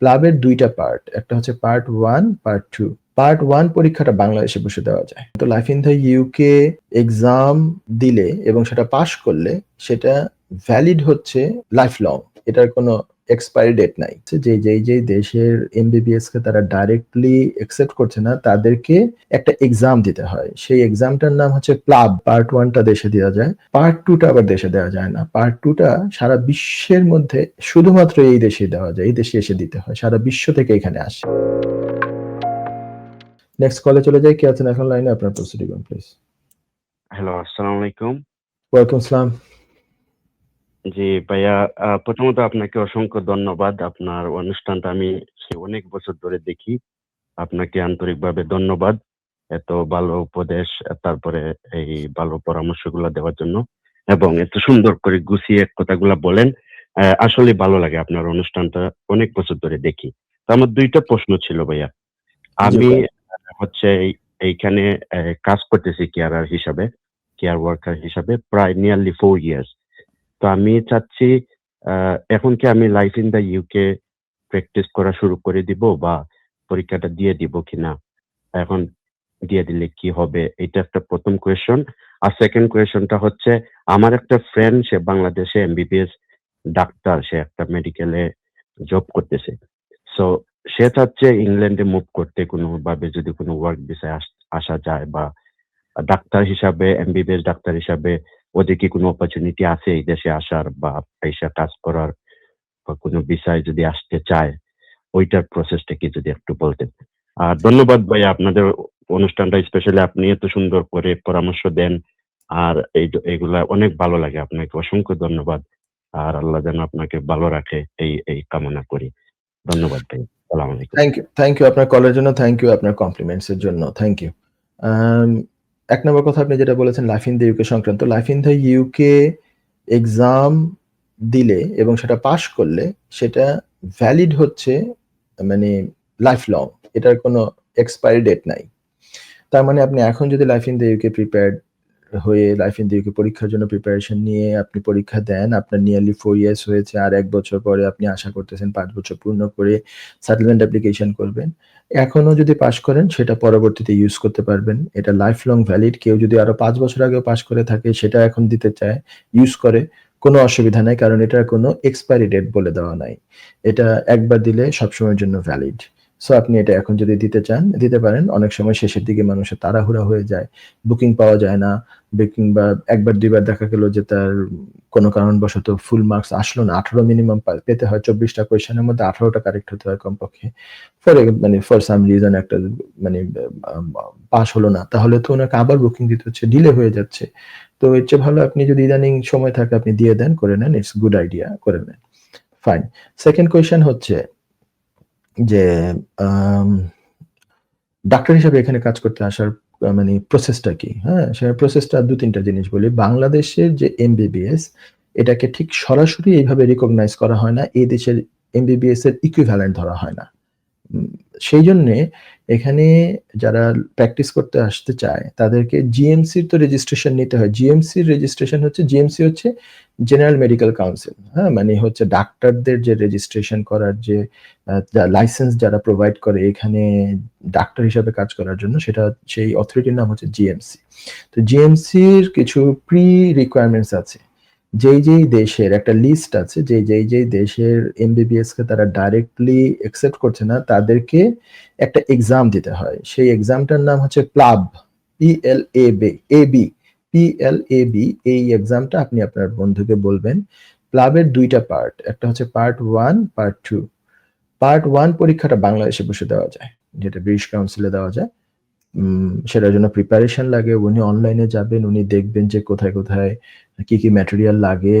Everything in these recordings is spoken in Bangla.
প্লাবের দুইটা পার্ট একটা হচ্ছে part one part two part one পরীক্ষাটা বাংলাদেশে বসে দেওয়া যায়। তো life in the UK exam দিলে এবং সেটা পাশ করলে সেটা ভ্যালিড হচ্ছে লাইফ লং এটার কোনো এক্সপায়ারি ডেট নাই। যে যেই যেই দেশের এমবিবিএস কে তারা ডাইরেক্টলি অ্যাকসেপ্ট করছে না তাদেরকে একটা এক্সাম দিতে হয়। সেই এক্সামটার নাম হচ্ছে প্লাব পার্ট ওয়ানটা দেশে দেওয়া যায় পার্ট টুটা আবার দেশে দেওয়া যায় না। পার্ট টুটা সারা বিশ্বের মধ্যে শুধুমাত্র এই দেশে দেওয়া যায় এই দেশে এসে দিতে হয় সারা বিশ্ব থেকে এখানে আসে। নেক্সট কলে চলে যাই কে আছেন এখন লাইনে? আপনার প্রস্তুতি করুন প্লিজ হ্যালো আসসালামু আলাইকুম। ওয়েলকাম সালাম জি ভাইয়া আহ, প্রথমত আপনাকে অসংখ্য ধন্যবাদ। আপনার অনুষ্ঠানটা আমি সে অনেক বছর ধরে দেখি। আপনাকে আন্তরিকভাবে ধন্যবাদ এত ভালো উপদেশ তারপরে এই ভালো পরামর্শগুলো দেওয়ার জন্য এবং এত সুন্দর করে গুছিয়ে কথাগুলো বলেন। আহ, আসলে ভালো লাগে আপনার অনুষ্ঠানটা অনেক বছর ধরে দেখি। তো আমার দুইটা প্রশ্ন ছিল ভাইয়া। আমি হচ্ছে এই- এইখানে কাজ করতেছি কেয়ারার হিসাবে কেয়ার ওয়ার্কার হিসাবে প্রায় নিয়ারলি ফোর ইয়ার্স তো আমি চাচ্ছি এখন কি আমি life in the UK practice করা শুরু করে দিব বা পরীক্ষাটা দিয়ে দিব কিনা? এখন দিয়ে দিলে কি হবে? এটা একটা প্রথম কোয়েশন আর সেকেন্ড কোয়েশনটা হচ্ছে, আমার একটা ফ্রেন্ড সে বাংলাদেশে এমবিবিএস ডাক্তার, সে একটা মেডিকেলে জব করতেছে। সো সে চাচ্ছে ইংল্যান্ডে মুভ করতে কোনোভাবে যদি কোনো ওয়ার্ক ভিসায় আসা যায় বা ডাক্তার হিসাবে এমবিবিএস ডাক্তার হিসাবে ওদের কি কোনো অপরচুনিটি আছে এই দেশে আসার বা এসে কাজ করার বা কোনো বিষয় যদি আসতে চায় ওইটার প্রসেসটা কি যদি একটু বলতেন আর ধন্যবাদ ভাই আপনাদের অনুষ্ঠানটা স্পেশালি আপনি এত সুন্দর করে পরামর্শ দেন আর এই এগুলা অনেক ভালো লাগে আপনাকে অসংখ্য ধন্যবাদ আর আল্লাহ যেন আপনাকে ভালো রাখে এই এই কামনা করি ধন্যবাদ ভাই থ্যাংক ইউ থ্যাংক ইউ আপনার কলের জন্য থ্যাংক ইউ আপনার কমপ্লিমেন্টস এর জন্য থ্যাংক ইউ এক নম্বর কথা আপনি যেটা বলেছেন লাইফ ইন দ্য ইউকে সংক্রান্ত। Life in the UK exam দিলে এবং সেটা পাশ করলে সেটা ভ্যালিড হচ্ছে মানে লাইফ লং এটার কোনো এক্সপায়ারি ডেট নাই। তার মানে আপনি এখন যদি life in the UK prepared হয়ে লাইফ ইন দ্য পরীক্ষার জন্য প্রিপারেশন নিয়ে আপনি পরীক্ষা দেন। আপনার নিয়ারলি ফোর ইয়ার্স হয়েছে আর এক বছর পরে আপনি আশা করতেছেন পাঁচ বছর পূর্ণ করে সেটেলমেন্ট অ্যাপ্লিকেশন করবেন। এখনও যদি পাস করেন, সেটা পরবর্তীতে ইউজ করতে পারবেন। এটা লাইফ লং ভ্যালিড কেউ যদি আরও পাঁচ বছর আগেও পাস করে থাকে, সেটা এখন দিতে চায় ইউজ করে, কোনো অসুবিধা নাই, কারণ এটার কোনো এক্সপায়ারি ডেট বলে দেওয়া নাই। এটা একবার দিলে সবসময়ের জন্য ভ্যালিড সো আপনি এটা এখন যদি দিতে চান, দিতে পারেন। অনেক সময় শেষের দিকে মানুষের তাড়াহুড়া হয়ে যায়। বুকিং পাওয়া যায় না। বা একবার, দুইবার দেখা গেল যে তার কোনো কারণবশত ফুল মার্কস আসলো না। আঠারো মিনিমাম পেতে হয়। চব্বিশটা কোয়েশনের মধ্যে আঠারোটা কারেক্ট হতে হয় কমপক্ষে। ফর মানে ফর সাম রিজন একটা মানে পাস হলো না। তাহলে তো ওনাকে আবার বুকিং দিতে হচ্ছে। ডিলে হয়ে যাচ্ছে। তো এর চেয়ে ভালো আপনি যদি ইদানিং সময় থাকে, আপনি দিয়ে দেন, করে নেন। ইটস গুড আইডিয়া করে নেন। ফাইন সেকেন্ড কোয়েশন হচ্ছে যে ডাক্তার হিসাবে এখানে কাজ করতে আসার মানে প্রসেসটা কি? হ্যাঁ সে প্রসেসটা দু তিনটা জিনিস বলি। বাংলাদেশের যে এমবিবিএস এটাকে ঠিক সরাসরি এইভাবে রিকগনাইজ করা হয় না এই দেশের এমবিবিএস এর ইকুইভ্যালেন্ট ধরা হয় না। সেই জন্যে এখানে যারা প্র্যাকটিস করতে আসতে চায়, তাদেরকে জিএমসির তো রেজিস্ট্রেশন নিতে হয়। জিএমসির রেজিস্ট্রেশন হচ্ছে জিএমসি হচ্ছে জেনারেল মেডিকেল কাউন্সিল হ্যাঁ? মানে হচ্ছে ডাক্তারদের যে রেজিস্ট্রেশন করার যে লাইসেন্স যারা প্রোভাইড করে, এখানে ডাক্তার হিসাবে কাজ করার জন্য সেটা সেই অথরিটির নাম হচ্ছে জিএমসি তো জিএমসির কিছু প্রি রিকোয়ারমেন্টস আছে। যেই যেই দেশের একটা লিস্ট আছে যে যেই যেই দেশের এমবিবিএস কে তারা ডাইরেক্টলি অ্যাকসেপ্ট করছে না, তাদেরকে একটা এক্সাম দিতে হয়। সেই এক্সামটার নাম হচ্ছে PLAB PL A B A B PL A B এই এক্সামটা আপনি আপনার বন্ধুকে বলবেন। প্লাবের দুইটা পার্ট একটা হচ্ছে part one part two part one পরীক্ষাটা বাংলাদেশে বসে দেওয়া যায়, যেটা ব্রিটিশ কাউন্সিলে দেওয়া যায়। সেটার জন্য প্রিপারেশন লাগে, উনি অনলাইনে যাবেন, উনি দেখবেন যে কোথায় কোথায় কি কি ম্যাটেরিয়াল লাগে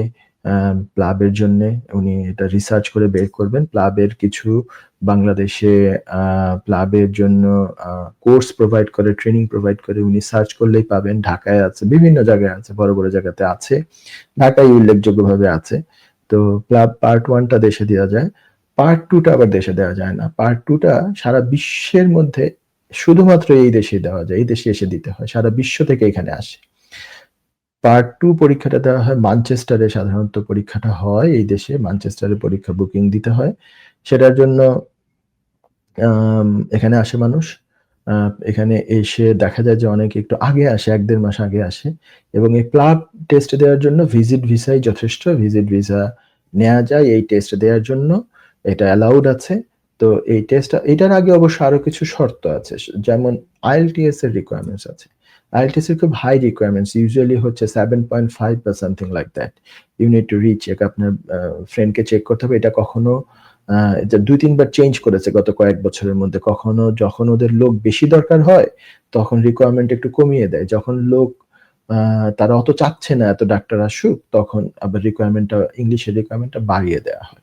প্লাবের জন্য। উনি এটা রিসার্চ করে বের করবেন। প্লাবের কিছু বাংলাদেশে প্লাবের জন্য কোর্স প্রোভাইড করে ট্রেনিং প্রোভাইড করে উনি সার্চ করলেই পাবেন। ঢাকায় আছে, বিভিন্ন জায়গায় আছে, বড় বড় জায়গাতে আছে। ঢাকায় উল্লেখযোগ্যভাবে আছে। তো প্লাব পার্ট ওয়ানটা দেশে দেওয়া যায়। পার্ট টুটা আবার দেশে দেওয়া যায় না। পার্ট টুটা সারা বিশ্বের মধ্যে শুধুমাত্র এই দেশে দেওয়া যায়, এই দেশে এসে দিতে হয়, সারা বিশ্ব থেকে এখানে আসে পার্ট টু পরীক্ষাটা দেওয়া হয় মানচেস্টারে সাধারণত পরীক্ষাটা হয় এই দেশে মানচেস্টারে পরীক্ষা বুকিং দিতে হয় সেটার জন্য এখানে আসে মানুষ। এখানে এসে দেখা যায় যে অনেকে একটু আগে আসে, এক দেড় মাস আগে আসে এবং এই প্লাব টেস্ট দেওয়ার জন্য ভিজিট ভিসাই যথেষ্ট। ভিজিট ভিসা নেওয়া যায়, এই টেস্ট দেওয়ার জন্য। এটা অ্যালাউড আছে। তো এই টেস্টটা এটার আগে অবশ্য আরও কিছু শর্ত আছে। যেমন IELTS এর রিকোয়ারমেন্টস আছে। IELTS এর খুব হাই রিকোয়ারমেন্টস ইউজুয়ালি হচ্ছে 7.5 বা something like that. You need to reach recheck আপনার ফ্রেন্ডকে চেক করতে হবে। এটা কখনো যে ২-৩ চেঞ্জ করেছে গত কয়েক বছরের মধ্যে। কখনো যখন ওদের লোক বেশি দরকার হয়, তখন রিকোয়ারমেন্ট একটু কমিয়ে দেয়। যখন লোক তারা অত চাচ্ছে না এত ডাক্তার আসুক, তখন আবার রিকোয়ারমেন্টটা ইংলিশের রিকোয়ারমেন্টটা বাড়িয়ে দেওয়া হয়।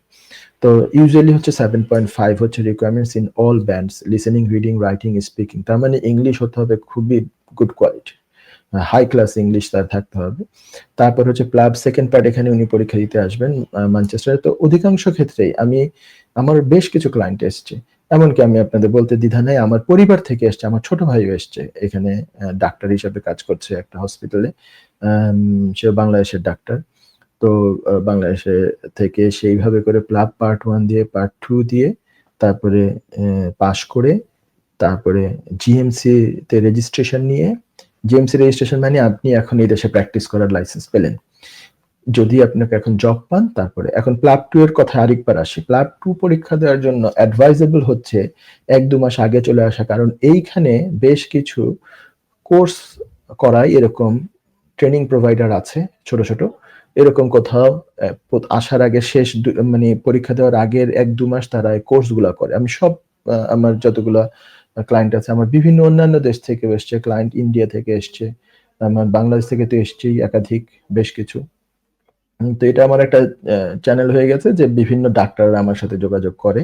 তো ইউজুয়ালি হচ্ছে 7.5 হচ্ছে requirements in all bands listening, reading, writing, speaking. তার মানে ইংলিশ হতে হবে খুবই good quality. High class English তার থাকতে হবে। তারপর হচ্ছে প্লাব সেকেন্ড পার্ট এখানে উনি পরীক্ষা দিতে আসবেন আ ম্যানচেস্টারে। তো অধিকাংশ ক্ষেত্রেই আমি আমার বেশ কিছু ক্লায়েন্ট এসছে। এমনকি আমি আপনাদের বলতে দ্বিধা নাই আমার পরিবার থেকে এসছে, আমার ছোট ভাইও এসছে। এখানে ডাক্তার হিসাবে কাজ করছে একটা হসপিটালে। সেও বাংলাদেশের ডাক্তার। তো বাংলাদেশে থেকে সেইভাবে করে প্লাব পার্ট ওয়ান দিয়ে পার্ট টু দিয়ে তারপরে পাস করে তারপরে জিএমসি তে রেজিস্ট্রেশন নিয়ে জিএমসি রেজিস্ট্রেশন মানে আপনি এখন এই দেশে প্র্যাকটিস করার লাইসেন্স পেলেন। যদি আপনাকে এখন জব পান তারপরে। এখন প্লাব টু এর কথায় আরেকবার আসি। প্লাব টু পরীক্ষা দেওয়ার জন্য অ্যাডভাইজেবল হচ্ছে ১-২ মাস আগে চলে আসা। কারণ এইখানে বেশ কিছু কোর্স করায় এরকম ট্রেনিং প্রোভাইডার আছে ছোট, ছোট। এরকম কোথাও আসার আগে শেষ দু মানে পরীক্ষা দেওয়ার আগের ১-২ মাস তারা এই কোর্সগুলা করে। আমি সব আমার যতগুলা ক্লায়েন্ট আছে, আমার বিভিন্ন অন্যান্য দেশ থেকে এসছে। ক্লায়েন্ট ইন্ডিয়া থেকে এসছে। আমার বাংলাদেশ থেকে তো এসছেই, একাধিক, বেশ কিছু। তো এটা আমার একটা চ্যানেল হয়ে গেছে যে বিভিন্ন ডাক্তাররা আমার সাথে যোগাযোগ করে।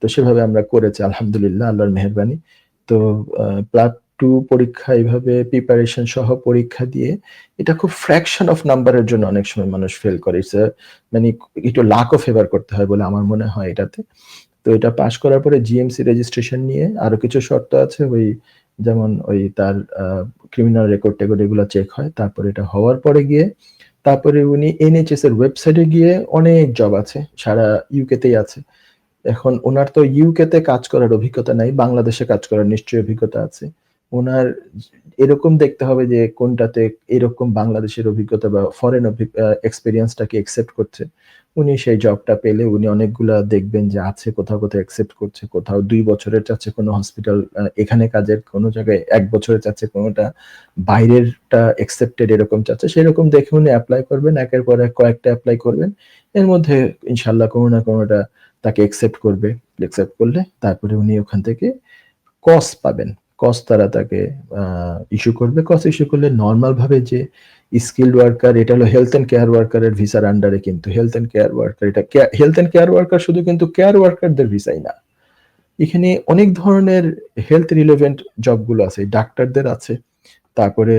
তো সেভাবে আমরা করেছি, আলহামদুলিল্লাহ, আল্লাহর মেহেরবানি। তো, আ 2 পরীক্ষা এভাবে প্রিপারেশন সহ পরীক্ষা দিয়ে, এটা খুব ফ্র্যাকশন অফ নাম্বারের জন্য অনেক সময় মানুষ ফেল করে। ইটস মানে একটু লাক ও ফেভার করতে হয় বলে আমার মনে হয় এটাতে। তো এটা পাশ করার পরে জিএমসি রেজিস্ট্রেশন নিয়ে আরও কিছু শর্ত আছে, ওই যেমন ওই তার ক্রিমিনাল রেকর্ড-টেকর্ড এগুলো চেক হয়। তারপরে এটা হওয়ার পরে গিয়ে, তারপরে উনি এনএইচএস এর ওয়েবসাইটে গিয়ে অনেক জব আছে। সারা ইউকে তেই আছে। এখন ওনার তো ইউকে তে কাজ করার অভিজ্ঞতা নাই। বাংলাদেশে কাজ করার নিশ্চয়ই অভিজ্ঞতা আছে। উনার এরকম দেখতে হবে যে কোনটাতে এরকম বাংলাদেশের অভিজ্ঞতা বা ফরেন এক্সপেরিয়েন্সটাকে অ্যাকসেপ্ট করছে। উনি সেই জবটা পেলে উনি অনেকগুলা দেখবেন যে আছে কোথাও, কোথাও অ্যাকসেপ্ট করছে। কোথাও দুই বছরের চাচ্ছে কোনো হসপিটাল এখানে কাজের কোনো জায়গায় এক বছরের চাচ্ছে কোনোটা বাইরেরটা অ্যাকসেপ্টেড এরকম চাচ্ছে। সেরকম দেখে উনি অ্যাপ্লাই করবেন। একের পর এক কয়েকটা অ্যাপ্লাই করবেন। এর মধ্যে ইনশাল্লাহ কোনো না কোনোটা তাকে অ্যাকসেপ্ট করবে। অ্যাকসেপ্ট করলে তারপরে উনি ওখান থেকে কস পাবেন। কস তারা তাকে ইস্যু করবে। কস ইস্যু করলে নরমাল ভাবে যে স্কিলড ওয়ার্কার এটা হলো হেলথ অ্যান্ড কেয়ার ওয়ার্কারের ভিসার আন্ডারে কিন্তু হেলথ অ্যান্ড কেয়ার ওয়ার্কার এটা হেলথ অ্যান্ড কেয়ার ওয়ার্কার শুধু কিন্তু কেয়ার ওয়ার্কারদের ভিসাই না। এখানে অনেক ধরনের হেলথ রিলেভেন্ট জবগুলো আছে। ডাক্তারদের আছে। তারপরে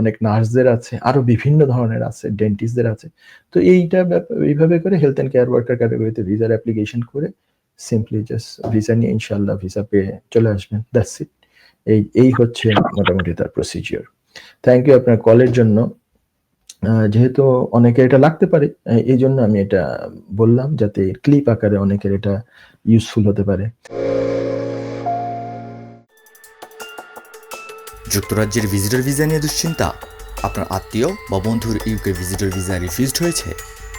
অনেক নার্সদের আছে। আরও বিভিন্ন ধরনের আছে। ডেন্টিস্টদের আছে। তো এইটা এইভাবে করে হেলথ অ্যান্ড কেয়ার ওয়ার্কার ক্যাটেগরিতে ভিসার অ্যাপ্লিকেশন করে সিম্পলি জাস্ট ভিসা নিয়ে ইনশাল্লাহ ভিসা পেয়ে চলে আসবেন। That's it. এই এই হচ্ছে মোটামুটি তার প্রসিজিওর থ্যাংক ইউ আপনার কলের জন্য। যেহেতু অনেকের এটা লাগতে পারে, এই জন্য আমি এটা বললাম যাতে ক্লিপ আকারে অনেকের এটা ইউজফুল হতে পারে। যুক্তরাজ্যের ভিজিটর ভিসা নিয়ে দুশ্চিন্তা? আপনার আত্মীয় বা বন্ধুর ইউকে ভিজিটর ভিসা রিফিউজড হয়েছে?